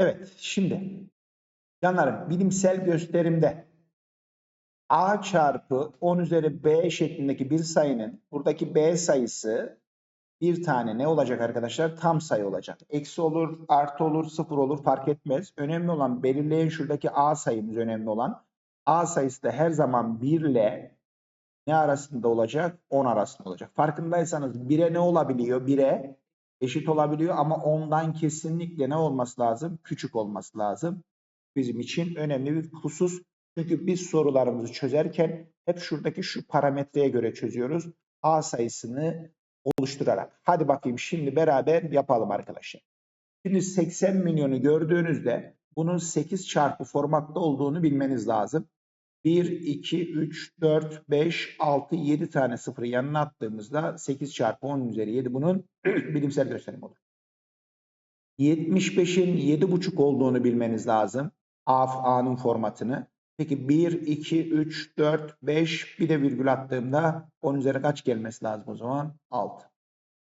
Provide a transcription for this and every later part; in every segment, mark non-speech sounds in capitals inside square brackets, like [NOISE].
Evet, şimdi canlarım bilimsel gösterimde a çarpı 10 üzeri b şeklindeki bir sayının buradaki b sayısı bir tane ne olacak arkadaşlar? Tam sayı olacak. Eksi olur, artı olur, sıfır olur fark etmez. Önemli olan belirleyen şuradaki a sayımız önemli olan. a sayısı da her zaman 1 ile ne arasında olacak? 10 arasında olacak. Farkındaysanız 1'e ne olabiliyor? 1'e eşit olabiliyor ama 10'dan kesinlikle ne olması lazım? Küçük olması lazım. Bizim için önemli bir husus. Çünkü biz sorularımızı çözerken hep şuradaki şu parametreye göre çözüyoruz. A sayısını oluşturarak. Hadi bakayım şimdi beraber yapalım arkadaşlar. Şimdi 80 milyonu gördüğünüzde bunun 8 çarpı formatta olduğunu bilmeniz lazım. 1, 2, 3, 4, 5, 6, 7 tane sıfırı yanına attığımızda 8 çarpı 10 üzeri 7 bunun [CLEARS THROAT] bilimsel gösterimi olur. 75'in 7,5 olduğunu bilmeniz lazım. A, A'nın formatını. Peki 1, 2, 3, 4, 5 bir de virgül attığımda 10 üzeri kaç gelmesi lazım o zaman? 6.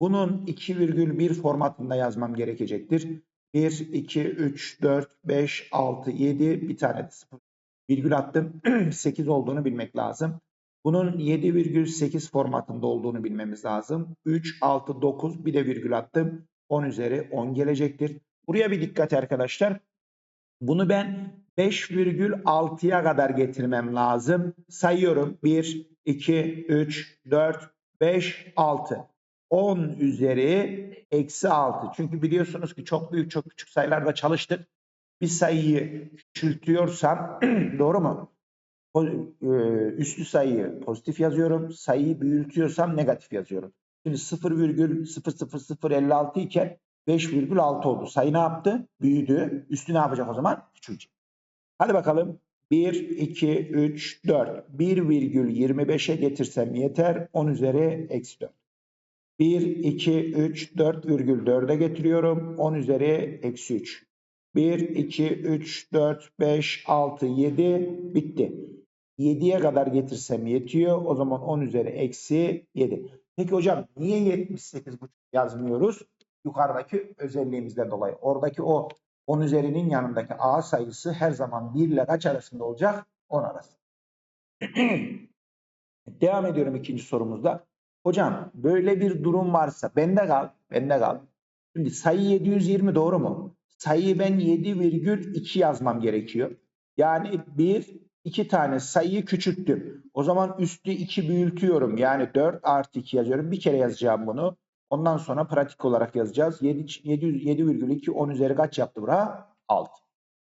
Bunun 2,1 formatında yazmam gerekecektir. 1, 2, 3, 4, 5, 6, 7 bir tane de 0 virgül attım. [CLEARS THROAT] 8 olduğunu bilmek lazım. Bunun 7,8 formatında olduğunu bilmemiz lazım. 3, 6, 9 bir de virgül attım. 10 üzeri 10 gelecektir. Buraya bir dikkat arkadaşlar. Bunu ben 5,6'ya kadar getirmem lazım. Sayıyorum. 1, 2, 3, 4, 5, 6. 10 üzeri eksi 6. Çünkü biliyorsunuz ki çok büyük çok küçük sayılarda çalıştık. Bir sayıyı küçültüyorsam [CLEARS THROAT] doğru mu? E, Üstü sayıyı pozitif yazıyorum. Sayıyı büyütüyorsam negatif yazıyorum. Şimdi 0,00056 iken 5,6 oldu. Sayı ne yaptı? Büyüdü. Üstü ne yapacak o zaman? Küçülecek. Hadi bakalım. 1, 2, 3, 4. 1,25'e getirsem yeter. 10 üzeri eksi 4. 1, 2, 3, 4,4'e getiriyorum. 10 üzeri eksi 3. 1, 2, 3, 4, 5, 6, 7 bitti. 7'ye kadar getirsem yetiyor. O zaman 10 üzeri eksi 7. Peki hocam niye 78,5 yazmıyoruz? Yukarıdaki özelliğimizden dolayı. Oradaki o 10 üzerinin yanındaki A sayısı her zaman 1 ile kaç arasında olacak? 10 arasında. [CLEARS THROAT] Devam ediyorum ikinci sorumuzda. Hocam böyle bir durum varsa bende kal, bende kal. Şimdi sayı 720 doğru mu? Sayıyı ben 7,2 yazmam gerekiyor. Yani bir, iki tane sayıyı küçülttüm. O zaman üstü 2 büyütüyorum. Yani 4 artı 2 yazıyorum. Bir kere yazacağım bunu. Ondan sonra pratik olarak yazacağız. 7, 700 7,2 10 üzeri kaç yaptı bura? 6.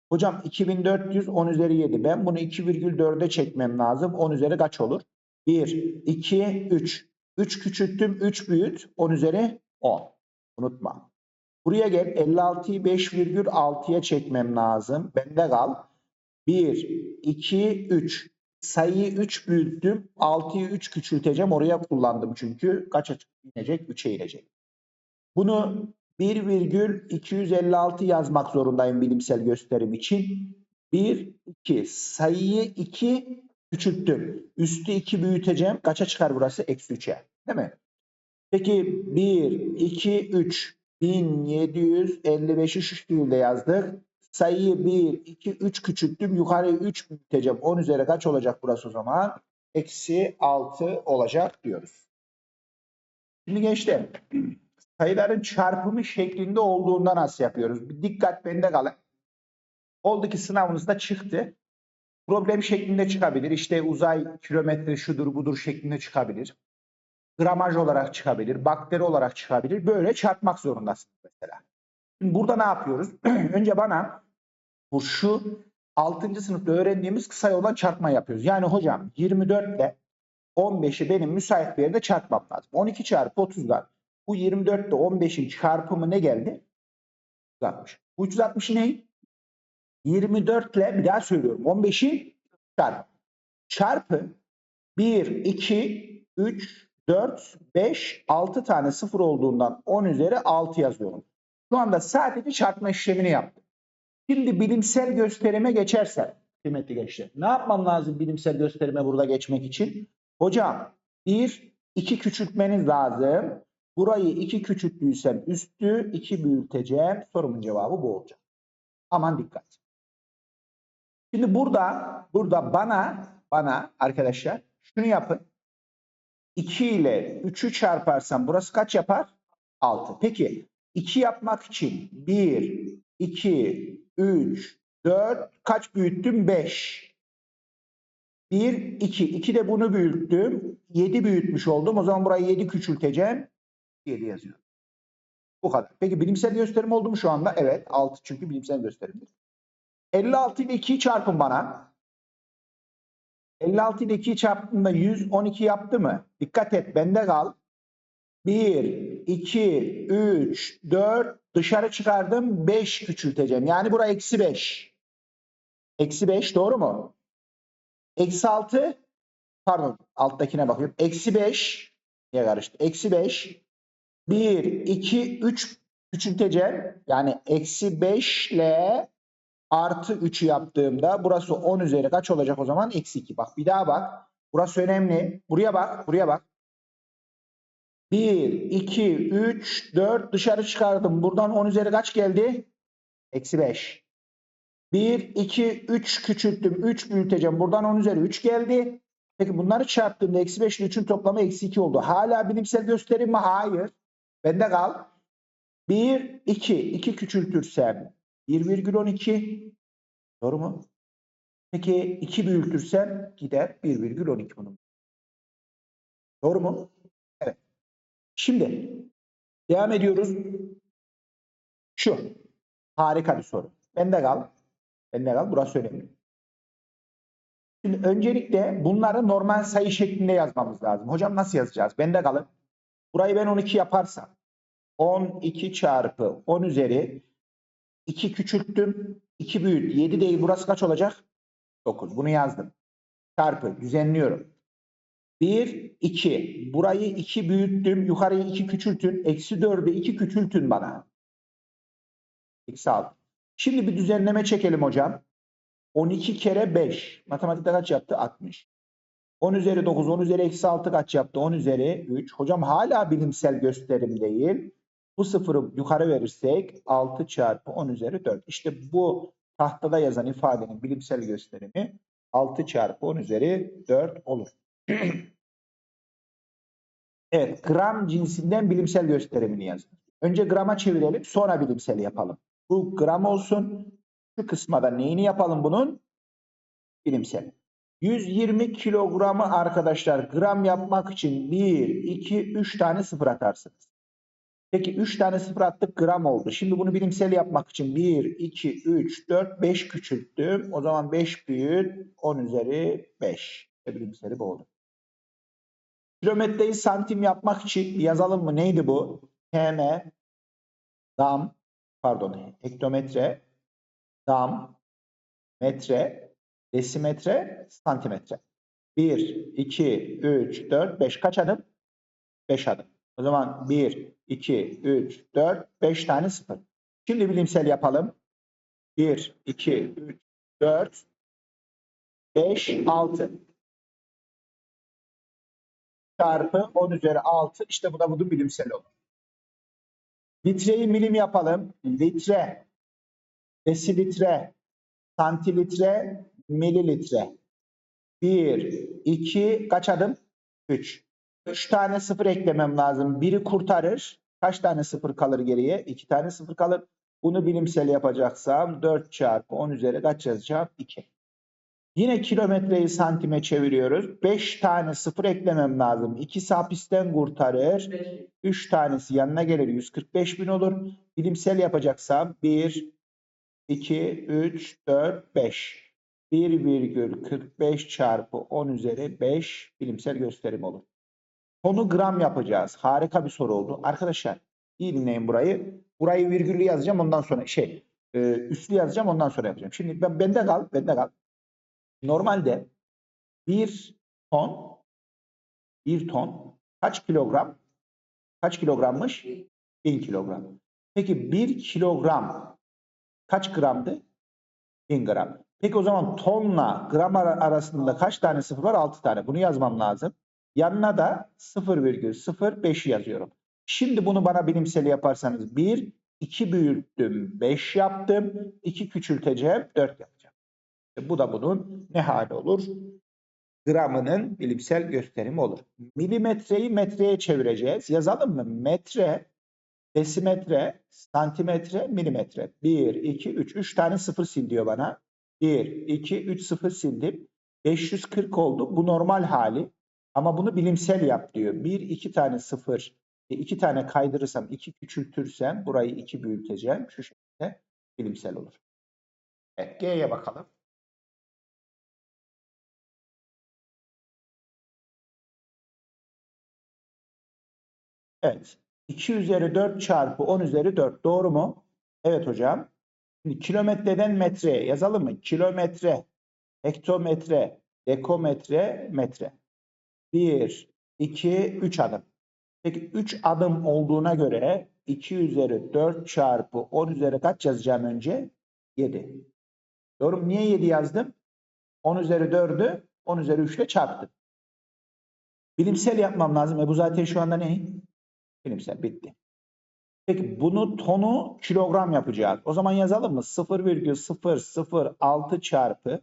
Hocam 2400 10 üzeri 7. Ben bunu 2,4'e çekmem lazım. 10 üzeri kaç olur? 1, 2, 3. 3 küçülttüm, 3 büyüt. 10 üzeri 10. Unutma. Buraya gel 56'yı 5,6'ya çekmem lazım. Bende kal. 1, 2, 3. Sayıyı 3 büyüttüm. 6'yı 3 küçülteceğim. Oraya kullandım çünkü. Kaça inecek? 3'e inecek. Bunu 1,256 yazmak zorundayım bilimsel gösterim için. 1, 2. Sayıyı 2 küçülttüm. Üstü 2 büyüteceğim. Kaça çıkar burası? Eksi 3'e. Değil mi? Peki 1, 2, 3. 1755'i şu şekilde yazdık. Sayıyı 1, 2, 3 küçülttüm. Yukarıya 3 büyüteceğim. 10 üzeri kaç olacak burası o zaman? Eksi 6 olacak diyoruz. Şimdi gençler sayıların çarpımı şeklinde olduğunda nasıl yapıyoruz? Bir dikkat bende kalın. Oldu ki sınavınızda çıktı. Problem şeklinde çıkabilir. İşte uzay kilometre şudur budur şeklinde çıkabilir. Gramaj olarak çıkabilir. Bakteri olarak çıkabilir. Böyle çarpmak zorundasınız mesela. Şimdi burada ne yapıyoruz? [CLEARS THROAT] Önce bana bu şu 6. sınıfta öğrendiğimiz kısa yoldan çarpma yapıyoruz. Yani hocam 24 ile 15'i benim müsait bir yerde çarpmam lazım. 12 çarpı 30'dan. Bu 24 ile 15'in çarpımı ne geldi? 360. Bu 360 ne? 24 ile bir daha söylüyorum. 15'i çarp. Çarpı 1, 2, 3, 4, 5, 6 tane sıfır olduğundan 10 üzeri 6 yazıyorum. Şu anda sadece çarpma işlemini yaptım. Şimdi bilimsel gösterime geçersem kıymetli gençler. Ne yapmam lazım bilimsel gösterime burada geçmek için? Hocam 1, 2 küçültmeniz lazım. Burayı 2 küçülttüysem üstü 2 büyüteceğim. Sorumun cevabı bu olacak. Aman dikkat. Şimdi burada burada bana bana arkadaşlar şunu yapın. 2 ile 3'ü çarparsam burası kaç yapar? 6. Peki 2 yapmak için 1, 2, 3, 4 kaç büyüttüm? 5. 1, 2. 2 de bunu büyüttüm. 7 büyütmüş oldum. O zaman burayı 7 küçülteceğim. 7 yazıyorum. Bu kadar. Peki bilimsel gösterim oldu mu şu anda? Evet. 6 çünkü bilimsel gösterimdir. 56 ile 2'yi çarpın bana. 56 ile 2'yi çarptığımda 112 yaptı mı? Dikkat et bende kal. 1, 2, 3, 4 dışarı çıkardım 5 küçülteceğim. Yani buraya eksi 5. Eksi 5 doğru mu? Eksi 6 pardon alttakine bakıyorum. Eksi 5 niye karıştı? Eksi 5 1, 2, 3 küçülteceğim. Yani eksi 5 ile artı 3'ü yaptığımda burası 10 üzeri kaç olacak o zaman? Eksi 2. Bak bir daha bak. Burası önemli. Buraya bak. Buraya bak. 1, 2, 3, 4 dışarı çıkardım. Buradan 10 üzeri kaç geldi? Eksi 5. 1, 2, 3 küçülttüm. 3 büyüteceğim. Buradan 10 üzeri 3 geldi. Peki bunları çarptığımda eksi 5 ile 3'ün toplamı eksi 2 oldu. Hala bilimsel gösterim mi? Hayır. Bende kal. 1, 2. 2 küçültürsem 1,12. Doğru mu? Peki 2 büyütürsem gider 1,12 bunun. Doğru mu? Evet. Şimdi devam ediyoruz. Şu. Harika bir soru. Bende kal. Bende kal. Burası önemli. Şimdi öncelikle bunları normal sayı şeklinde yazmamız lazım. Hocam nasıl yazacağız? Bende kalın. Burayı ben 12 yaparsam 12 çarpı 10 üzeri 2 küçülttüm. 2 büyüt. 7 değil. Burası kaç olacak? 9. Bunu yazdım. Çarpı. Düzenliyorum. 1, 2. Burayı 2 büyüttüm. Yukarıyı 2 küçültün. Eksi 4'ü 2 küçültün bana. Eksi 6. Şimdi bir düzenleme çekelim hocam. 12 kere 5. Matematikte kaç yaptı? 60. 10 üzeri 9, 10 üzeri eksi 6 kaç yaptı? 10 üzeri 3. Hocam hala bilimsel gösterim değil. Bu sıfırı yukarı verirsek 6 çarpı 10 üzeri 4. İşte bu tahtada yazan ifadenin bilimsel gösterimi 6 çarpı 10 üzeri 4 olur. [CLEARS THROAT] evet gram cinsinden bilimsel gösterimini yazın. Önce grama çevirelim sonra bilimsel yapalım. Bu gram olsun. Şu kısma da neyini yapalım bunun? Bilimsel. 120 kilogramı arkadaşlar gram yapmak için 1, 2, 3 tane sıfır atarsınız. Peki 3 tane sıfır attık gram oldu. Şimdi bunu bilimsel yapmak için 1, 2, 3, 4, 5 küçülttüm. O zaman 5 büyüt 10 üzeri 5. E, bilimseli bu oldu. Kilometreyi santim yapmak için yazalım mı? Neydi bu? km, dam, pardon hektometre, dam, metre, desimetre, santimetre. 1, 2, 3, 4, 5 kaç adım? 5 adım. O zaman 1, 2, 3, 4, 5 tane sıfır. Şimdi bilimsel yapalım. 1, 2, 3, 4, 5, 6. Çarpı 10 üzeri 6. İşte bu da bunun bilimsel olur. Litreyi milim yapalım. Litre, desilitre, santilitre, mililitre. 1, 2, kaç adım? 3. 3 tane sıfır eklemem lazım. Biri kurtarır. Kaç tane sıfır kalır geriye? 2 tane sıfır kalır. Bunu bilimsel yapacaksam 4 çarpı 10 üzeri kaç yazacağım? 2. Yine kilometreyi santime çeviriyoruz. 5 tane sıfır eklemem lazım. 2 hapisten kurtarır. 3 tanesi yanına gelir. 145 bin olur. Bilimsel yapacaksam 1, 2, 3, 4, 5. 1,45 çarpı 10 üzeri 5 bilimsel gösterim olur. Konu gram yapacağız. Harika bir soru oldu. Arkadaşlar iyi dinleyin burayı. Burayı virgüllü yazacağım ondan sonra şey e, üslü yazacağım ondan sonra yapacağım. Şimdi ben bende kal, bende kal. Normalde bir ton bir ton kaç kilogram? Kaç kilogrammış? 1000 kilogram. Peki 1 kilogram kaç gramdı? 1000 gram. Peki o zaman tonla gram ara- arasında kaç tane sıfır var? 6 tane. Bunu yazmam lazım. Yanına da 0,05 yazıyorum. Şimdi bunu bana bilimsel yaparsanız 1 2 büyüttüm 5 yaptım. 2 küçülteceğim 4 yapacağım. İşte bu da bunun ne hali olur? Gramının bilimsel gösterimi olur. Milimetreyi metreye çevireceğiz. Yazalım mı? Metre, desimetre, santimetre, milimetre. 1, 2, 3. 3 tane sıfır sil diyor bana. 1, 2, 3 sıfır sildim. 540 oldu. Bu normal hali. Ama bunu bilimsel yap diyor. 1, 2 tane sıfır, 2 tane kaydırırsam, 2 küçültürsem burayı 2 büyüteceğim. Şu şekilde bilimsel olur. Evet, G'ye bakalım. Evet. 2 üzeri 4 çarpı 10 üzeri 4. Doğru mu? Evet hocam. Şimdi kilometreden metreye yazalım mı? Kilometre, hektometre, dekometre, metre. 1, 2, 3 adım. Peki 3 adım olduğuna göre 2 üzeri 4 çarpı 10 üzeri kaç yazacağım önce? 7. Doğru mu? Niye 7 yazdım? 10 üzeri 4'ü 10 üzeri 3 ile çarptım. Bilimsel yapmam lazım. E bu zaten şu anda ne? Bilimsel bitti. Peki bunu tonu kilogram yapacağız. O zaman yazalım mı? 0,006 çarpı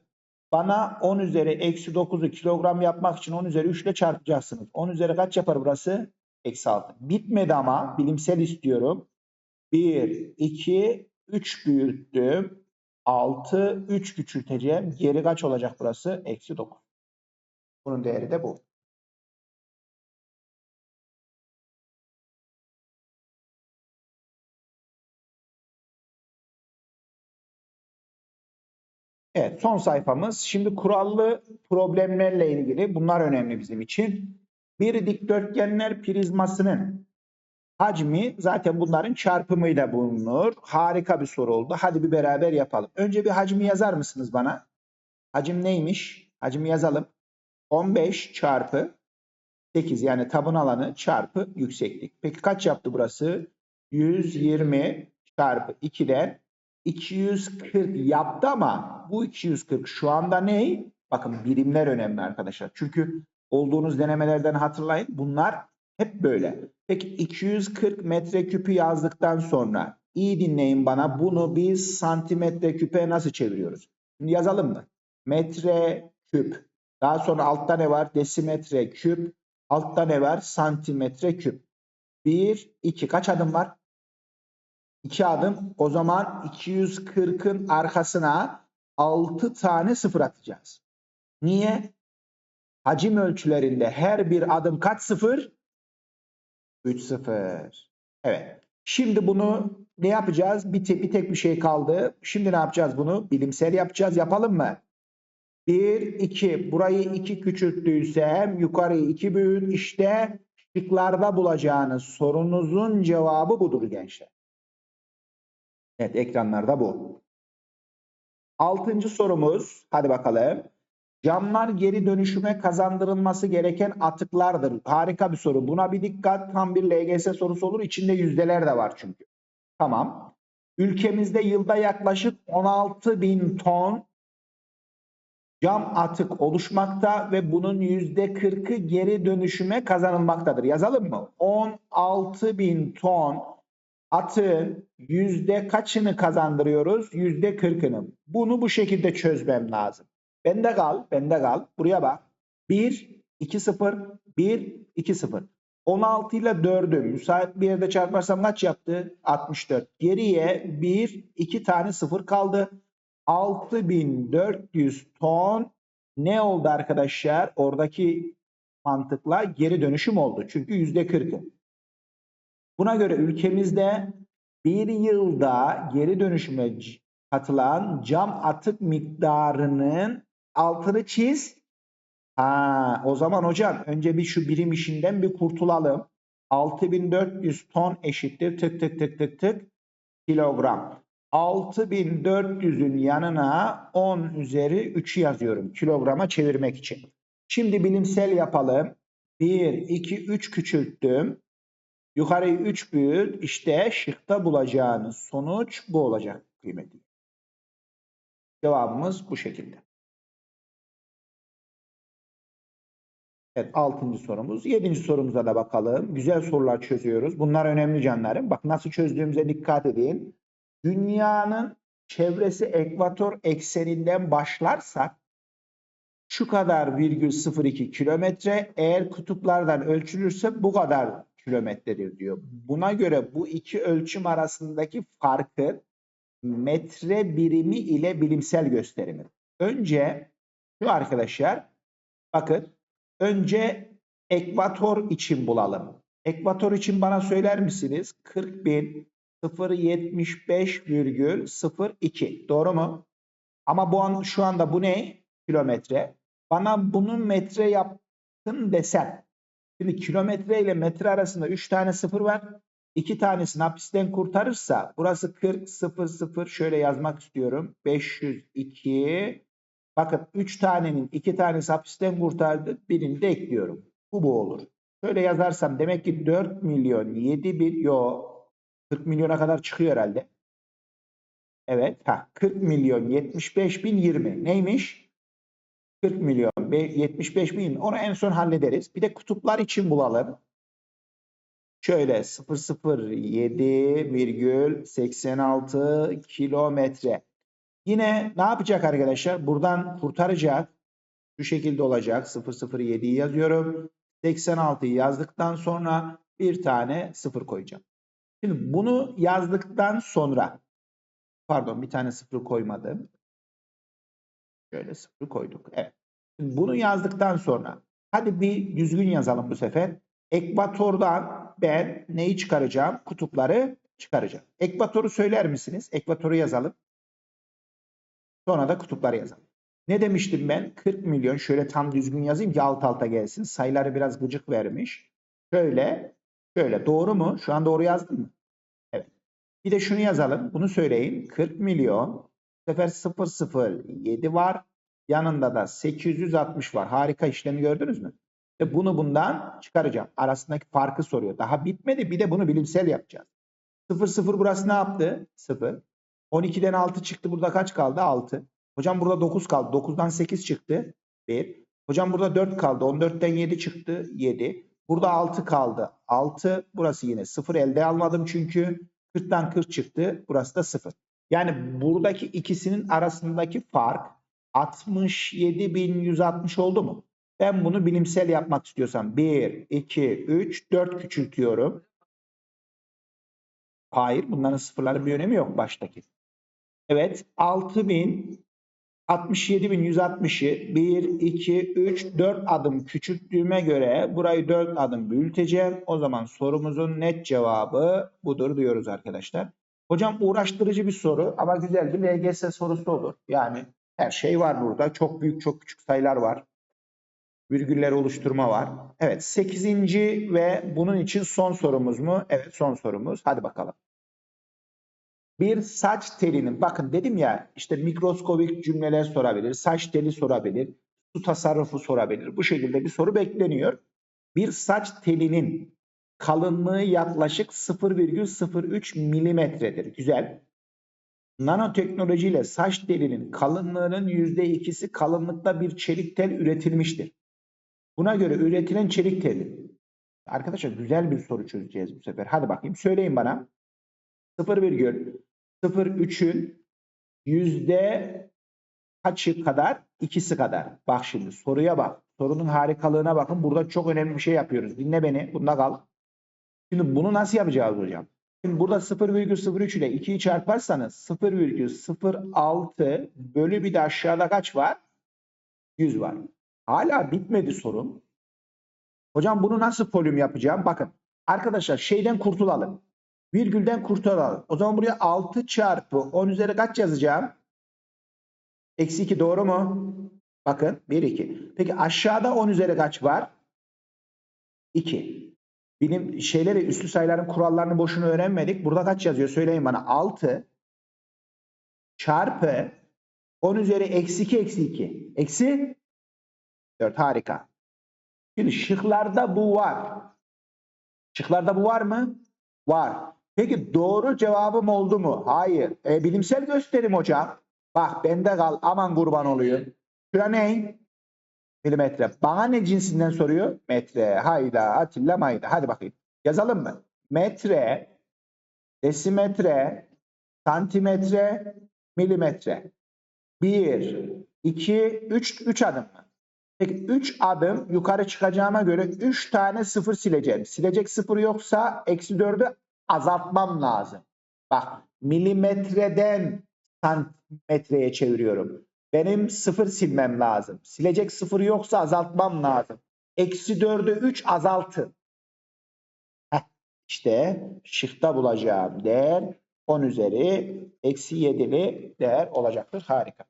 bana 10 üzeri eksi 9'u kilogram yapmak için 10 üzeri 3 ile çarpacaksınız. 10 üzeri kaç yapar burası? Eksi 6. Bitmedi ama bilimsel istiyorum. 1, 2, 3 büyüttüm. 6, 3 küçülteceğim. Geri kaç olacak burası? Eksi 9. Bunun değeri de bu. Evet son sayfamız. Şimdi kurallı problemlerle ilgili bunlar önemli bizim için. Bir dikdörtgenler prizmasının hacmi zaten bunların çarpımıyla bulunur. Harika bir soru oldu. Hadi bir beraber yapalım. Önce bir hacmi yazar mısınız bana? Hacim neymiş? Hacmi yazalım. 15 çarpı 8 yani taban alanı çarpı yükseklik. Peki kaç yaptı burası? 120 çarpı 2'den 240 yaptı ama bu 240 şu anda ne? Bakın birimler önemli arkadaşlar. Çünkü olduğunuz denemelerden hatırlayın. Bunlar hep böyle. Peki 240 metreküpü yazdıktan sonra iyi dinleyin bana. Bunu biz santimetre küpe nasıl çeviriyoruz? Şimdi yazalım mı? Metre küp. Daha sonra altta ne var? Desimetre küp. Altta ne var? Santimetre küp. 1, 2. Kaç adım var? 2 adım. O zaman 240'ın arkasına 6 tane sıfır atacağız. Niye? Hacim ölçülerinde her bir adım kaç sıfır? 3 sıfır. Evet. Şimdi bunu ne yapacağız? Bir, te bir tek bir şey kaldı. Şimdi ne yapacağız bunu? Bilimsel yapacağız. Yapalım mı? 1, 2. Burayı 2 küçülttüysem yukarıyı 2 büyüt. İşte şıklarda bulacağınız sorunuzun cevabı budur gençler. Evet ekranlarda bu. Altıncı sorumuz. Hadi bakalım. Camlar geri dönüşüme kazandırılması gereken atıklardır. Harika bir soru. Buna bir dikkat. Tam bir LGS sorusu olur. İçinde yüzdeler de var çünkü. Tamam. Ülkemizde yılda yaklaşık 16 bin ton cam atık oluşmakta ve bunun %40'ı geri dönüşüme kazanılmaktadır. Yazalım mı? 16 bin ton atığın yüzde kaçını kazandırıyoruz? Yüzde kırkını. Bunu bu şekilde çözmem lazım. Bende kal, bende kal. Buraya bak. 1, 2, 0, 1, 2, 0. 16 ile 4'ü müsait bir yerde çarparsam kaç yaptı? 64. Geriye 1, 2 tane 0 kaldı. 6400 ton ne oldu arkadaşlar? Oradaki mantıkla geri dönüşüm oldu. Çünkü %40'ı. Buna göre ülkemizde bir yılda geri dönüşüme katılan cam atık miktarının altını çiz. Ha, o zaman hocam önce bir şu birim işinden bir kurtulalım. 6400 ton eşittir tık tık tık tık tık kilogram. 6400'ün yanına 10 üzeri 3'ü yazıyorum kilograma çevirmek için. Şimdi bilimsel yapalım. 1, 2, 3 küçülttüm. Yukarıyı 3 büyüt. İşte şıkta bulacağınız sonuç bu olacak kıymetli. Cevabımız bu şekilde. Evet 6. sorumuz. 7. sorumuza da bakalım. Güzel sorular çözüyoruz. Bunlar önemli canlarım. Bak nasıl çözdüğümüze dikkat edin. Dünyanın çevresi ekvator ekseninden başlarsak şu kadar virgül 02 kilometre eğer kutuplardan ölçülürse bu kadar kilometredir diyor. Buna göre bu iki ölçüm arasındaki farkı metre birimi ile bilimsel gösterimi. Önce şu arkadaşlar bakın önce ekvator için bulalım. Ekvator için bana söyler misiniz? 40 bin 075,02 doğru mu? Ama bu an, şu anda bu ne? Kilometre. Bana bunu metre yaptın desem. Şimdi kilometre ile metre arasında 3 tane sıfır var. 2 tanesini hapisten kurtarırsa burası 40 0 0 şöyle yazmak istiyorum. 502 Bakın 3 tanenin 2 tanesi hapisten kurtardı. Birini de ekliyorum. Bu bu olur. Şöyle yazarsam demek ki 4 milyon 7 bin yo 40 milyona kadar çıkıyor herhalde. Evet. Ha, 40 milyon 75 bin 20. Neymiş? 40 milyon 75 bin 20. Onu en son hallederiz. Bir de kutuplar için bulalım. Şöyle 007,86 kilometre. Yine ne yapacak arkadaşlar? Buradan kurtaracak. Şu şekilde olacak. 007'yi yazıyorum. 86'yı yazdıktan sonra bir tane 0 koyacağım. Şimdi bunu yazdıktan sonra pardon bir tane 0 koymadım. Şöyle 0 koyduk. Evet. Bunu yazdıktan sonra hadi bir düzgün yazalım bu sefer. Ekvatordan ben neyi çıkaracağım? Kutupları çıkaracağım. Ekvatoru söyler misiniz? Ekvatoru yazalım. Sonra da kutupları yazalım. Ne demiştim ben? 40 milyon. Şöyle tam düzgün yazayım ki alt alta gelsin. Sayıları biraz gıcık vermiş. Şöyle, şöyle. Doğru mu? Şu an doğru yazdım mı? Evet. Bir de şunu yazalım. Bunu söyleyin. 40 milyon. Bu sefer 007 var. Yanında da 860 var. Harika işlemi gördünüz mü? Ve bunu bundan çıkaracağım. Arasındaki farkı soruyor. Daha bitmedi. Bir de bunu bilimsel yapacağız. 0 0 burası ne yaptı? 0. 12'den 6 çıktı. Burada kaç kaldı? 6. Hocam burada 9 kaldı. 9'dan 8 çıktı. 1. Hocam burada 4 kaldı. 14'ten 7 çıktı. 7. Burada 6 kaldı. 6. Burası yine 0 elde almadım çünkü 40'tan 40 çıktı. Burası da 0. Yani buradaki ikisinin arasındaki fark 67.160 oldu mu? Ben bunu bilimsel yapmak istiyorsam 1, 2, 3, 4 küçültüyorum. Hayır bunların sıfırların bir önemi yok baştaki. Evet 6000 67.160'ı 1, 2, 3, 4 adım küçülttüğüme göre burayı 4 adım büyüteceğim. O zaman sorumuzun net cevabı budur diyoruz arkadaşlar. Hocam uğraştırıcı bir soru ama güzel bir LGS sorusu olur. Yani her şey var burada. Çok büyük çok küçük sayılar var. Virgüller oluşturma var. Evet 8. ve bunun için son sorumuz mu? Evet son sorumuz. Hadi bakalım. Bir saç telinin bakın dedim ya işte mikroskobik cümleler sorabilir, saç teli sorabilir, su tasarrufu sorabilir. Bu şekilde bir soru bekleniyor. Bir saç telinin kalınlığı yaklaşık 0,03 milimetredir. Güzel. Nanoteknolojiyle saç telinin kalınlığının %2'si kalınlıkta bir çelik tel üretilmiştir. Buna göre üretilen çelik teli. Arkadaşlar güzel bir soru çözeceğiz bu sefer. Hadi bakayım söyleyin bana. 0,03'ün yüzde kaçı kadar? İkisi kadar. Bak şimdi soruya bak. Sorunun harikalığına bakın. Burada çok önemli bir şey yapıyoruz. Dinle beni. Bunda kal. Şimdi bunu nasıl yapacağız hocam? Burada 0,03 ile 2'yi çarparsanız 0,06 bölü bir de aşağıda kaç var? 100 var. Hala bitmedi sorun. Hocam bunu nasıl volüm yapacağım? Bakın arkadaşlar şeyden kurtulalım. Virgülden kurtulalım. O zaman buraya 6 çarpı 10 üzeri kaç yazacağım? Eksi 2 doğru mu? Bakın 1 2. Peki aşağıda 10 üzeri kaç var? 2. Bilim şeyleri üslü sayıların kurallarını boşuna öğrenmedik. Burada kaç yazıyor? Söyleyin bana. 6 çarpı 10 üzeri eksi 2 eksi 2. Eksi 4. Harika. Şimdi şıklarda bu var. Şıklarda bu var mı? Var. Peki doğru cevabım oldu mu? Hayır. E, bilimsel gösterim hocam. Bak bende kal. Aman kurban olayım. Şura ne? Milimetre. Bana ne cinsinden soruyor? Metre. Hayda, Atilla, mayda. Hadi bakayım. Yazalım mı? Metre, desimetre, santimetre, milimetre. 1, 2, 3, 3 adım mı? Peki 3 adım yukarı çıkacağıma göre 3 tane sıfır sileceğim. Silecek sıfır yoksa eksi 4'ü azaltmam lazım. Bak milimetreden santimetreye çeviriyorum. Benim sıfır silmem lazım. Silecek sıfır yoksa azaltmam lazım. Eksi 4'ü 3 azaltın. Heh, işte şıkta bulacağım değer 10 üzeri eksi 7'li değer olacaktır. Harika.